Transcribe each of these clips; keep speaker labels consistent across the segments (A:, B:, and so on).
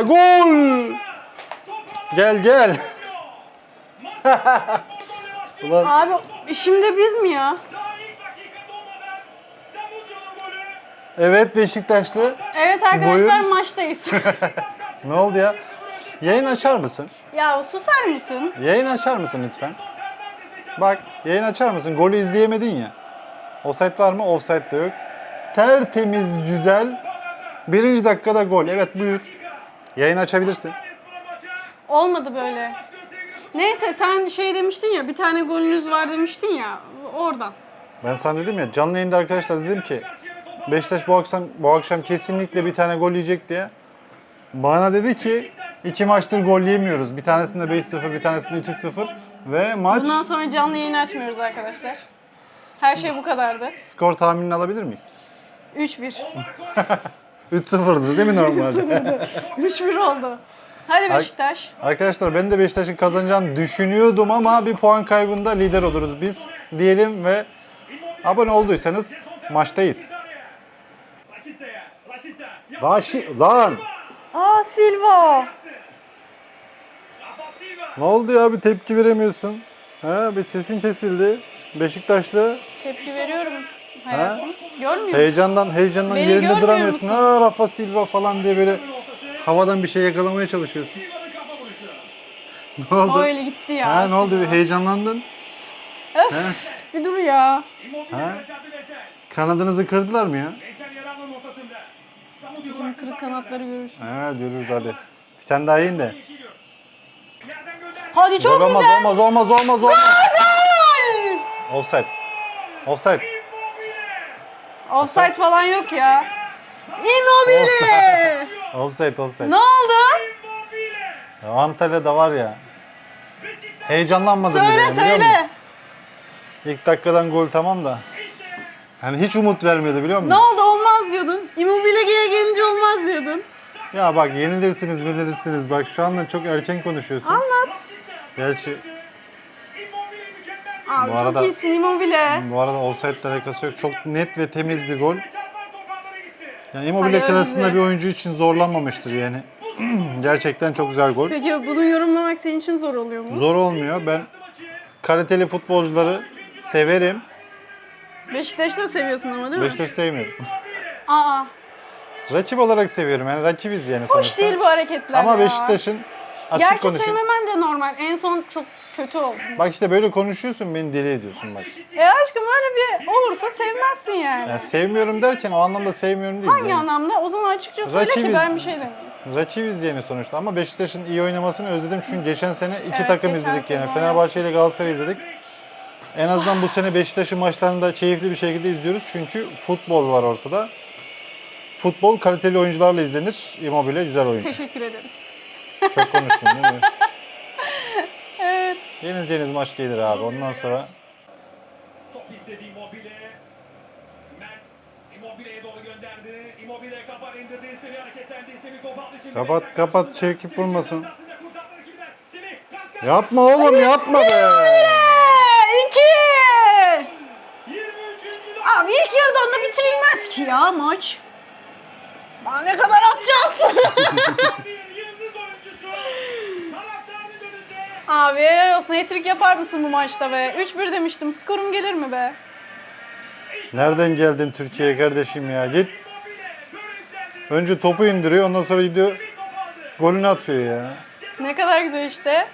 A: Gol! Gel gel. Ulan
B: Abi şimdi biz mi ya?
A: evet Beşiktaşlı.
B: Evet arkadaşlar
A: Buyur.
B: maçtayız.
A: Ne oldu ya? Yayın açar mısın?
B: ya susar mısın?
A: Yayın açar mısın lütfen? Bak yayın açar mısın? Golü izleyemedin ya. Offside var mı? Offside de yok. Tertemiz, güzel. Birinci dakikada gol. Evet buyur. Yayın açabilirsin.
B: Olmadı böyle. Neyse sen şey demiştin ya bir tane golünüz var demiştin ya oradan.
A: Ben sana dedim ya canlı yayında arkadaşlar dedim ki Beşiktaş bu akşam bu akşam kesinlikle bir tane gol yiyecek diye. Bana dedi ki iki maçtır gol yemiyoruz. Bir tanesinde 5-0, bir tanesinde 2-0 ve maç
B: Bundan sonra canlı yayın açmıyoruz arkadaşlar. Her şey bu kadardı.
A: skor tahminini alabilir miyiz?
B: 3-1.
A: 3-0'dı değil mi normalde?
B: 3-1 oldu. Hadi Beşiktaş.
A: Arkadaşlar ben de Beşiktaş'ın kazanacağını düşünüyordum ama bir puan kaybında lider oluruz biz diyelim ve abone olduysanız maçtayız. Raşi lan
B: Aa Silva.
A: ne oldu ya bir tepki veremiyorsun? Ha bir sesin kesildi. Beşiktaşlı
B: Tepki veriyorum hayatım. Görmüyor
A: heyecandan heyecandan
B: Beni
A: yerinde
B: görmüyor
A: duramıyorsun.
B: musun?
A: Ha Rafa Silva falan diye böyle havadan bir şey yakalamaya çalışıyorsun. Ne oldu?
B: Öyle gitti ya.
A: Ha ne oldu bir heyecanlandın?
B: Bir dur ya.
A: Ha? Kanadınızı kırdılar mı ya?
B: Şimdi kırık kanatları görürsün.
A: Ha görürüz hadi. Bir tane daha yiyin de.
B: Hadi çok
A: olmaz,
B: güzel.
A: olmaz olmaz olmaz olmaz. Offside. Offside.
B: Offside falan yok ya. Immobile.
A: Offside offside.
B: ne oldu?
A: Ya Antalya'da var ya. Heyecanlanmadım bile,
B: Söyle
A: biliyor musun?
B: söyle.
A: İlk dakikadan gol tamam da. Yani hiç umut vermedi biliyor musun?
B: Ne oldu olmaz diyordun. Immobile'ye gelince olmaz diyordun.
A: Ya bak yenilirsiniz yenilirsiniz. Bak şu anda çok erken konuşuyorsun.
B: Anlat.
A: Gerçi
B: Abi
A: Bu
B: çok
A: arada-
B: iyisin Immobile.
A: bu arada offside'le alakası yok. Çok net ve temiz bir gol. Yani Immobile klasında
B: önce.
A: bir oyuncu için zorlanmamıştır yani. Gerçekten çok güzel gol.
B: Peki bunu yorumlamak senin için zor oluyor mu?
A: Zor olmuyor. Ben kaliteli futbolcuları severim.
B: Beşiktaş'ı da seviyorsun ama değil mi?
A: Beşiktaş sevmiyorum.
B: Aa,
A: Rakip olarak seviyorum. Yani rakibiz yani sonuçta.
B: hoş değil bu hareketler
A: Ama
B: ya.
A: Beşiktaş'ın açık
B: Gerçi
A: konuşayım.
B: sevmemen de normal. En son çok kötü oldu.
A: Bak işte böyle konuşuyorsun beni deli ediyorsun bak.
B: E aşkım öyle bir olursa sevmezsin yani.
A: Yani sevmiyorum derken o anlamda sevmiyorum değil.
B: Hangi
A: yani.
B: anlamda? O zaman açıkça söyle
A: Rakibiz.
B: ki ben bir şey demiyorum.
A: Rakibiz yani sonuçta ama Beşiktaş'ın iyi oynamasını özledim çünkü geçen sene iki
B: Evet,
A: takım
B: geçen
A: izledik yani.
B: sezon
A: Fenerbahçe ile Galatasaray izledik. En azından bu sene Beşiktaş'ın maçlarını da keyifli bir şekilde izliyoruz çünkü futbol var ortada. Futbol kaliteli oyuncularla izlenir. Immobile güzel oyuncu.
B: Teşekkür ederiz.
A: Çok konuştum değil mi? Yenileceğiniz maç gelir abi. Ondan sonra
C: Top istedi Immobile. Mert Immobile'ye doğru gönderdi. Immobile kafa indirdi. Semih hareketlendi. Semih top aldı şimdi.
A: Kapat, kapat, çekip vurmasın.
C: Cezasında kurtardı rakibinden. Semih kaç kaç.
A: yapma oğlum yapma be.
B: İki.
C: 23.
B: Abi ilk yarıda onda bitirilmez ki ya maç. Daha ne kadar atacağız? Abi helal olsun hat-trick yapar mısın bu maçta be? 3-1 demiştim. Skorum gelir mi be?
A: Nereden geldin Türkiye'ye kardeşim ya? Git. Önce topu indiriyor ondan sonra gidiyor golünü atıyor ya.
B: Ne kadar güzel işte.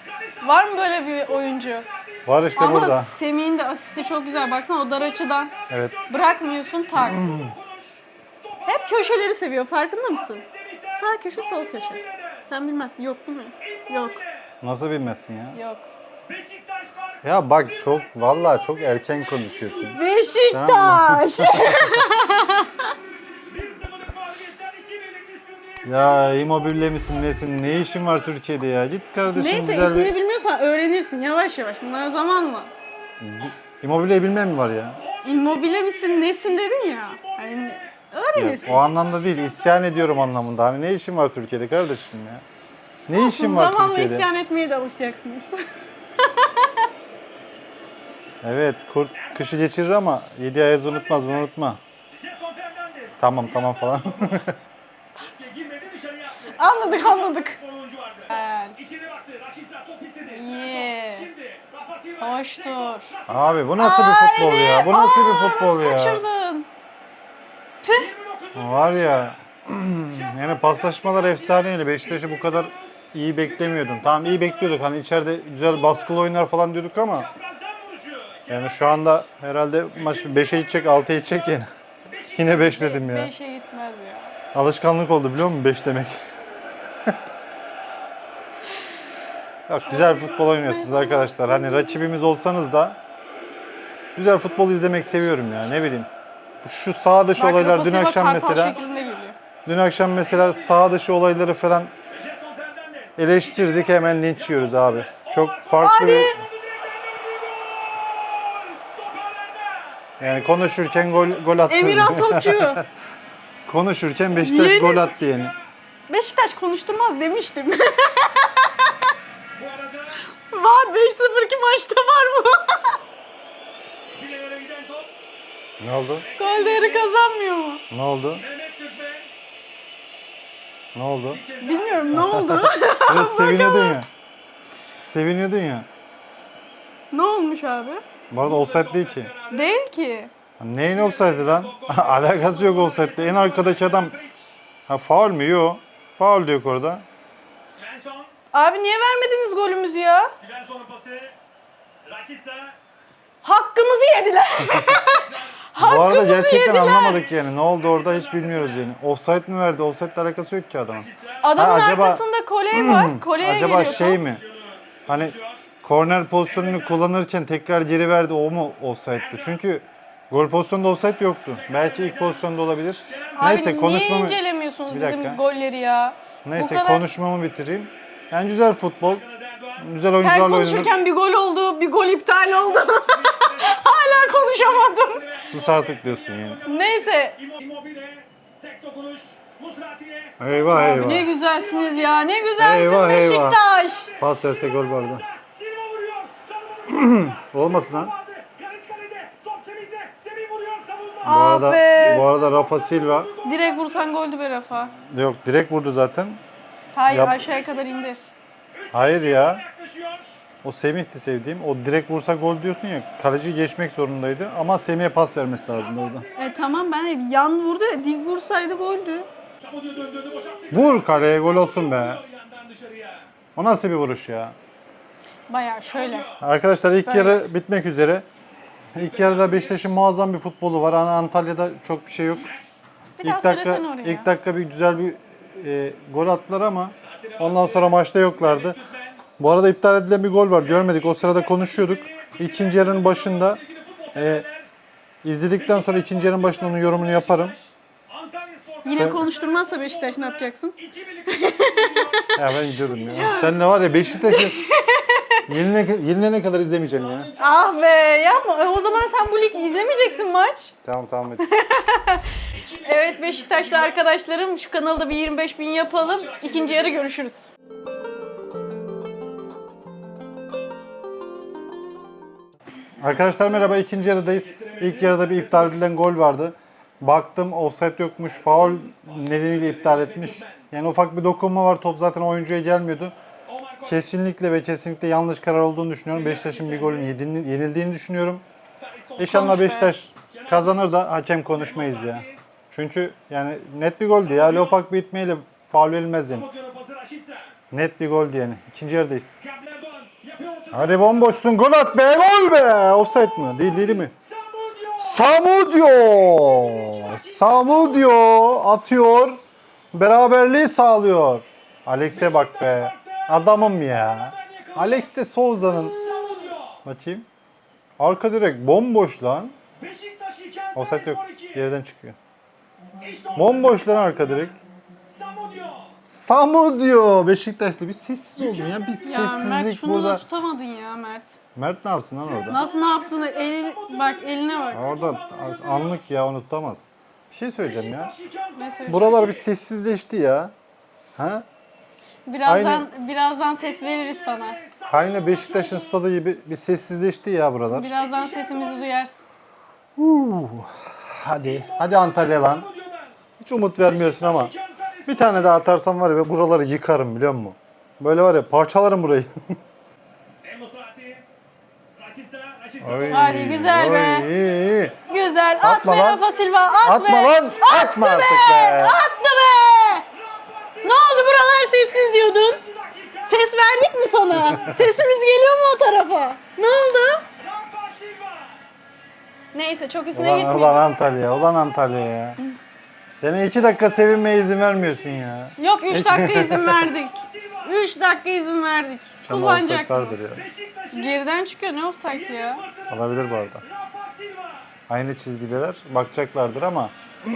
B: Var mı böyle bir oyuncu?
A: Var işte
B: Ama
A: burada.
B: Semih'in de asisti çok güzel. Baksana o dar açıdan
A: Evet.
B: bırakmıyorsun tak. Hep köşeleri seviyor farkında mısın? Sağ köşe sol köşe. Sen bilmezsin. Yok değil mi? Yok.
A: Nasıl bilmezsin ya?
B: Yok.
A: Ya bak çok vallahi çok erken konuşuyorsun.
B: Beşiktaş.
C: 1-0'lık mağlubiyetten 2-1'lik üstünlüğü.
A: Ya Immobile misin nesin? Ne işin var Türkiye'de ya? Git kardeşim
B: Neyse
A: güzel
B: ismini
A: bir...
B: bilmiyorsan öğrenirsin yavaş yavaş. Bunlar zamanla.
A: Immobile'yi bilmem mi var ya?
B: Immobile misin nesin dedin ya. Hani
A: ya?
B: öğrenirsin.
A: O anlamda değil, isyan ediyorum anlamında. Hani ne işin var Türkiye'de kardeşim ya? Ne işin var
B: Zamanla
A: Türkiye'de?
B: isyan etmeye de alışacaksınız.
A: Evet, kurt kışı geçirir ama yedi ayaz unutmaz, bunu unutma.
C: Fernandez.
A: Tamam tamam falan.
C: İşte girmedi dışarıya attı.
B: Anladık anladık.
C: Oyuncu vardı. Baktı. Top istedi.
B: İyi.
C: Şimdi Rafa Silva.
B: Hoştur.
A: Abi bu nasıl bir futbol ya? Bu nasıl bir
B: Aa,
A: futbol
B: nasıl
A: ya?
B: Kaçırdın.
C: 29.
A: Var ya. Yani paslaşmalar efsaneydi. Beşiktaş'ı bu kadar iyi beklemiyordum. Tamam iyi bekliyorduk. Hani içeride güzel baskılı oynar falan diyorduk ama yani şu anda herhalde maç 5'e gidecek, 6'ya gidecek yani. Yine 5 dedim ya.
B: Beşe gitmez ya.
A: Alışkanlık oldu biliyor musun 5 demek. Yok güzel futbol oynuyorsunuz arkadaşlar. Hani rakibimiz olsanız da güzel futbol izlemek seviyorum ya. Ne bileyim. Şu sağ dışı
B: Bak,
A: olaylar
B: Rafa
A: dün
B: Silva
A: akşam
B: kartal
A: mesela
B: şeklinde geliyor.
A: dün akşam mesela sağ dışı olayları falan. Eleştirdik hemen linç yiyoruz abi. Çok farklı bir yani konuşurken gol gol attı.
B: Emirhan Topçu.
A: konuşurken Beşiktaş
B: Yeni-
A: gol attı yani.
B: Beşiktaş konuşturmaz demiştim.
C: Bu arada
B: var 5-0'ki maçta var bu.
C: filelere giden top.
A: Ne oldu?
B: Gol değeri kazanmıyor mu?
A: Ne oldu? Ne oldu?
B: Bilmiyorum ne oldu.
A: Evet seviniyordun ya. Seviniyordun ya.
B: ne olmuş abi?
A: Bu arada offside değil ki.
B: Değil ki.
A: Neyin offside lan? Alakası yok offside'le. En arkadaki adam ha faul mü? Yok. Faul diyor orada.
B: Abi niye vermediniz golümüzü ya?
C: Svensson'un pası. Raşit'le.
B: Hakkımızı yediler.
A: Bu arada gerçekten
B: yediler.
A: anlamadık yani. Ne oldu orada hiç bilmiyoruz yani. Offside mi verdi? Offside'le alakası yok ki adamın.
B: Adamın
A: Ha, acaba-
B: arkasında kolye var. Kolyeye
A: Acaba
B: geliyor
A: şey mi? Hani korner pozisyonunu kullanırken tekrar geri verdi o mu offside'dı? Çünkü gol pozisyonunda offside yoktu. Belki ilk pozisyonda olabilir.
B: Abi
A: Neyse
B: niye
A: konuşmamı
B: incelemiyorsunuz
A: Bir
B: bizim golleri ya?
A: Neyse
B: Bu kadar-
A: konuşmamı bitireyim. Yani güzel futbol. Güzel
B: Sen
A: oyuncularla oynanır.
B: konuşurken bir gol oldu, bir gol iptal oldu. Konuşamadım.
A: Sus artık diyorsun yani.
B: Neyse.
A: Eyvah eyvah.
B: Ne güzelsiniz ya. Ne güzelsiniz
A: Eyvah, eyvah.
B: Beşiktaş.
A: Pas verse gol vardı.
C: Silva vuruyor. Savunmanın
A: Olmasın lan. Bu arada,
B: Ah be.
A: bu arada Rafa Silva
B: Direkt vursan goldü be Rafa.
A: yok direkt vurdu zaten.
B: Hayır
A: Yap.
B: aşağıya kadar indi.
A: Hayır ya. O Semih'ti sevdiğim. O direkt vursa gol diyorsun ya. Kaleci geçmek zorundaydı ama Semih'e pas vermesi lazımdı orada.
B: E tamam ben de yan vurdu ya. Dik vursaydı goldü.
A: Vur kaleye gol olsun be. O nasıl bir vuruş ya?
B: Baya şöyle.
A: Arkadaşlar ilk
B: Böyle.
A: yarı bitmek üzere. İlk yarıda Beşiktaş'ın muazzam bir futbolu var. Hani Antalya'da çok bir şey yok.
B: Bir daha
A: İlk dakika
B: söylesene oraya.
A: ilk dakika bir güzel bir e, gol attılar ama ondan sonra maçta yoklardı. Bu arada iptal edilen bir gol var. Görmedik. O sırada konuşuyorduk. İkinci yarının başında e, izledikten sonra ikinci yarının başında onun yorumunu yaparım.
B: Yine
A: Sen-
B: konuşturmazsa Beşiktaş ne yapacaksın?
A: Ya ben gidiyorum ya. Sen ne var ya Beşiktaş'ı yenine, yenilene kadar izlemeyeceğim ya.
B: Ah be yapma. E, O zaman sen bu lig izlemeyeceksin maç.
A: Tamam tamam hadi.
B: Evet Beşiktaşlı arkadaşlarım şu kanalda bir 25 bin yapalım. İkinci yarı görüşürüz.
A: Arkadaşlar merhaba ikinci yarıdayız. İlk yarıda bir iptal edilen gol vardı. Baktım offside yokmuş. Faul nedeniyle iptal etmiş. Yani ufak bir dokunma var. Top zaten oyuncuya gelmiyordu. Kesinlikle ve kesinlikle yanlış karar olduğunu düşünüyorum. Beşiktaş'ın bir golün yenildiğini düşünüyorum. İnşallah. Beşiktaş kazanır da hakem konuşmayız ya. Çünkü yani net bir goldü ya. Ufak bir itmeyle faul verilmez yani. Net bir goldü yani. İkinci yarıdayız. Hadi bomboşsun gol at be gol be. Offside mi? Değil değil mi?
C: Samudio.
A: Samudio. Atıyor. Beraberliği sağlıyor. Alex'e bak be. Adamım ya. Alex de Souza'nın bakayım. Arka direkt bomboş lan.
C: Beşiktaş 2.
A: Offside yok. Yerden çıkıyor. Bomboş lan arka direkt.
C: Samudio.
A: Samudio. Beşiktaş'ta bir sessiz oldun ya. Bir
B: Ya Mert
A: sessizlik
B: şunu da
A: burada.
B: tutamadın ya Mert.
A: Mert ne yapsın lan orada?
B: Nasıl ne yapsın? Eli, bak eline bak.
A: Orada anlık ya onu tutamaz. Bir şey söyleyeceğim ya.
B: Ne söyleyeyim?
A: Buralar bir sessizleşti ya. Ha?
B: Birazdan birazdan ses veririz sana.
A: Aynı Beşiktaş'ın stadı gibi bir sessizleşti ya buralar.
B: Birazdan sesimizi duyarsın.
A: Huu. Hadi. Hadi Antalya lan. Hiç umut vermiyorsun ama. Bir tane daha atarsam var ya buraları yıkarım biliyor musun? Böyle var ya parçalarım burayı. Oy,
B: Hadi, güzel be.
A: oy.
B: Güzel. At
A: Atma
B: be
A: lan.
B: Rafa Silva. At
A: Atma
B: be.
A: lan. Atma artık be.
B: Attı be. Ne oldu buralar sessiz diyordun? Ses verdik mi sana? Sesimiz geliyor mu o tarafa? Ne oldu? Neyse çok üstüne
A: Ulan,
B: gitmeyin.
A: ulan Antalya, ulan Antalya ya. Yani iki dakika sevinmeye izin vermiyorsun ya.
B: Yok 3 dakika izin verdik. 3 dakika izin verdik.
A: Vardır ya.
B: Geriden çıkıyor ne offside ya?
A: Olabilir bu arada. Aynı çizgideler. Bakacaklardır ama.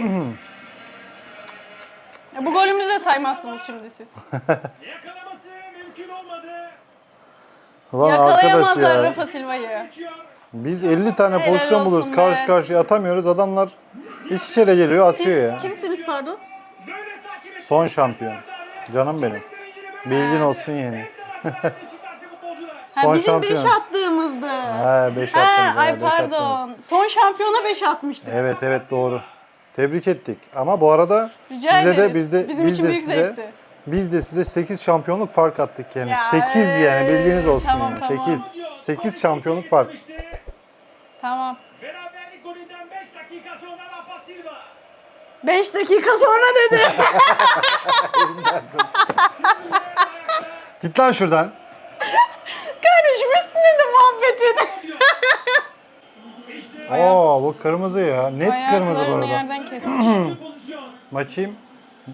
B: ya bu golümüzü de saymazsınız şimdi siz.
C: Yakalaması mümkün olmadı.
A: Ulan arkadaş
B: Yakalayamazlar
A: ya.
B: Rafa Silva'yı.
A: Biz 50 tane
B: Helal
A: pozisyon
B: olsun
A: buluruz.
B: be.
A: Karşı karşıya atamıyoruz. Adamlar iç içeri geliyor atıyor ya.
B: Kimsiniz pardon?
A: Son şampiyon. Canım benim. Bilgin olsun yani.
C: Futbolcular.
B: Ha,
A: Son
B: bizim 5
A: şampiyon.
B: attığımızdı.
A: He 5
B: He,
A: attınız.
B: ay
A: he, beş
B: pardon. Son şampiyona 5 atmıştık.
A: Evet evet doğru. Tebrik ettik. Ama bu arada
B: Rica
A: size
B: ederiz.
A: de biz de
B: Bizim
A: biz
B: için
A: de
B: büyük
A: size
B: zevkti.
A: biz de size 8 şampiyonluk fark attık yani.
B: Ya,
A: 8 yani bilginiz olsun
B: tamam,
A: yani.
B: tamam.
A: 8 8 şampiyonluk fark.
B: Tamam.
C: Beraberlik golünden 5 dakika sonra Rafa Silva.
B: 5 dakika sonra dedi.
A: Git lan şuradan.
B: Kardeşim üstüne de muhabbetin.
C: İşte
A: Oo bu kırmızı ya. Net kırmızı bu
B: Ayaklarını
A: arada.
B: yerden kesmiş.
A: Bakayım.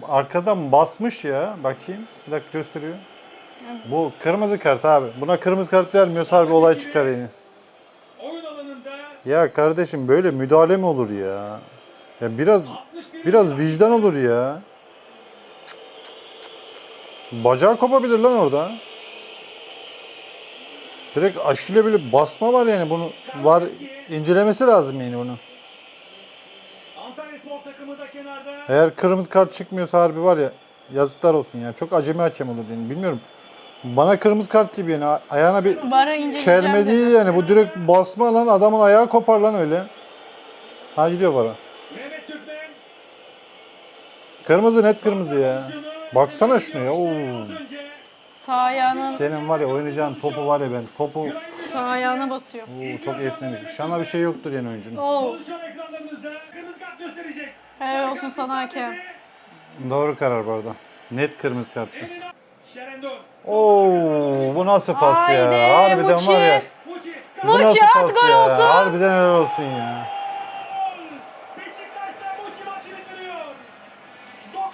A: Arkadan basmış ya. Bakayım. Bir dakika gösteriyor. Bu kırmızı kart abi. Buna kırmızı kart vermiyorsa harbi olay çıkar yine.
C: Oyun alanında
A: Ya kardeşim böyle müdahale mi olur ya? Ya biraz
C: 61
A: biraz vicdan olur ya. Bacağı kopabilir lan orada. Direkt aşıyla böyle basma var yani bunu var incelemesi lazım yani bunu.
C: Antalya Spor takımı da kenarda.
A: Eğer kırmızı kart çıkmıyorsa harbi var ya yazıklar olsun ya. Çok acemi hakem olur yani bilmiyorum. Bana kırmızı kart gibi yani ayağına bir çelme değil yani bu direkt basma lan adamın ayağı kopar lan öyle. Ha gidiyor bara. Kırmızı net kırmızı ya.
C: Şunu-
A: Baksana şuna ya. Oo.
B: Sağ ayağının
A: Senin var ya oynayacağın topu var ya ben topu
B: sağ ayağına basıyor.
A: Oo, çok esnemiş. Şana bir şey yoktur yani oyuncunun.
B: Oo.
C: pozisyon ekranlarınızda kırmızı kart gösterecek.
B: Helal olsun sana hakem.
A: Doğru karar bu arada. Net kırmızı karttı.
C: Şerendor.
A: Oo bu nasıl pas ya?
B: Haydi,
A: Harbiden var ya.
B: Muçi.
C: Muçi.
A: Bu
B: Muçi,
A: nasıl
B: at
A: pas
B: gol
A: ya?
B: olsun.
A: Harbiden helal olsun ya.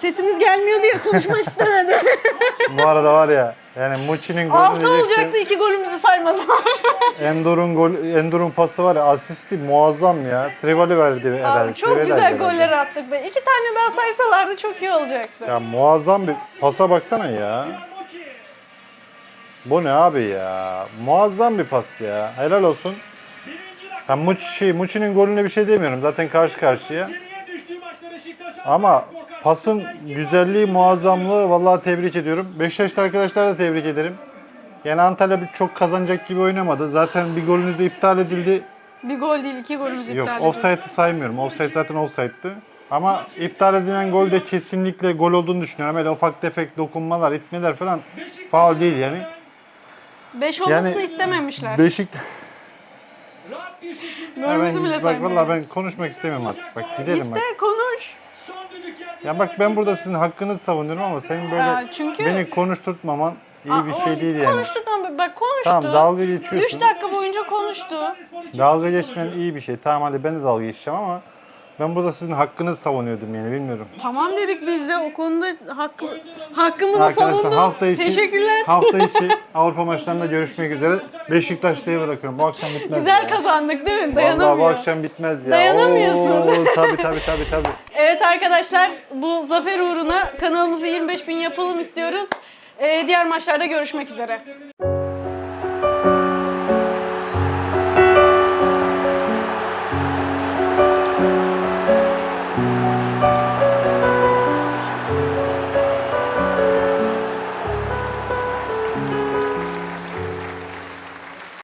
B: Sesimiz gelmiyor diye konuşmak istemedim.
A: Bu arada var ya yani Muçi'nin golünü
B: 6
A: diyecektim.
B: olacaktı iki golümüzü saymadılar.
A: Endur'un gol Endur'un pası var ya asisti muazzam ya. Trivali verdi herhalde.
B: Abi çok
A: Trivali
B: güzel
A: herhalde.
B: goller attık be. İki tane daha saysalardı çok iyi olacaktı.
A: Ya muazzam bir pasa baksana ya.
C: Muçi.
A: Bu ne abi ya? Muazzam bir pas ya. Helal olsun. Ya Muç, şey, Muçi'nin golüne bir şey demiyorum. Zaten karşı karşıya. Ama pasın güzelliği, muazzamlığı vallahi tebrik ediyorum. Beşiktaşlı arkadaşlar da tebrik ederim. Yani Antalya bir çok kazanacak gibi oynamadı. Zaten bir golünüz de iptal edildi.
B: Bir gol değil iki golümüz iptal
A: Yok
B: edildi.
A: offside'ı saymıyorum. Offside zaten offside'dı. Ama iptal edilen gol de kesinlikle gol olduğunu düşünüyorum. Öyle ufak tefek dokunmalar, itmeler falan faul değil yani.
B: 5 olmasını
A: Yani
B: istememişler.
A: Beşiktaş...
C: rahat bir şekilde
B: Golümüzü bile
A: bak
B: saymıyor.
A: vallahi ben konuşmak istemiyorum artık. Bak gidelim bak.
B: İste konuş.
A: Ya bak ben burada sizin hakkınızı savunuyorum ama senin böyle
B: Ya çünkü-
A: beni konuşturtmaman iyi bir şey değil yani.
B: Konuştuk ama bak konuştu.
A: Tamam dalga geçiyorsun.
B: 3 dakika boyunca konuştu.
A: Dalga geçmen iyi bir şey. Tamam hadi ben de dalga geçeceğim ama ben burada sizin hakkınızı savunuyordum yani bilmiyorum.
B: Tamam dedik biz de o konuda hakkı, hakkımızı
A: Arkadaşlar
B: savunduk.
A: hafta içi
B: Teşekkürler.
A: hafta içi Avrupa maçlarında görüşmek üzere. Beşiktaş'ta'yı bırakıyorum. Bu akşam bitmez
B: Güzel
A: ya.
B: kazandık değil mi?
A: Vallahi bu
B: Dayanamıyor.
A: akşam bitmez ya.
B: Dayanamıyorsun.
A: Oo, tabii tabii tabii tabii.
B: Evet arkadaşlar bu zafer uğruna kanalımızı 25 bin yapalım istiyoruz. Ee, diğer maçlarda görüşmek üzere.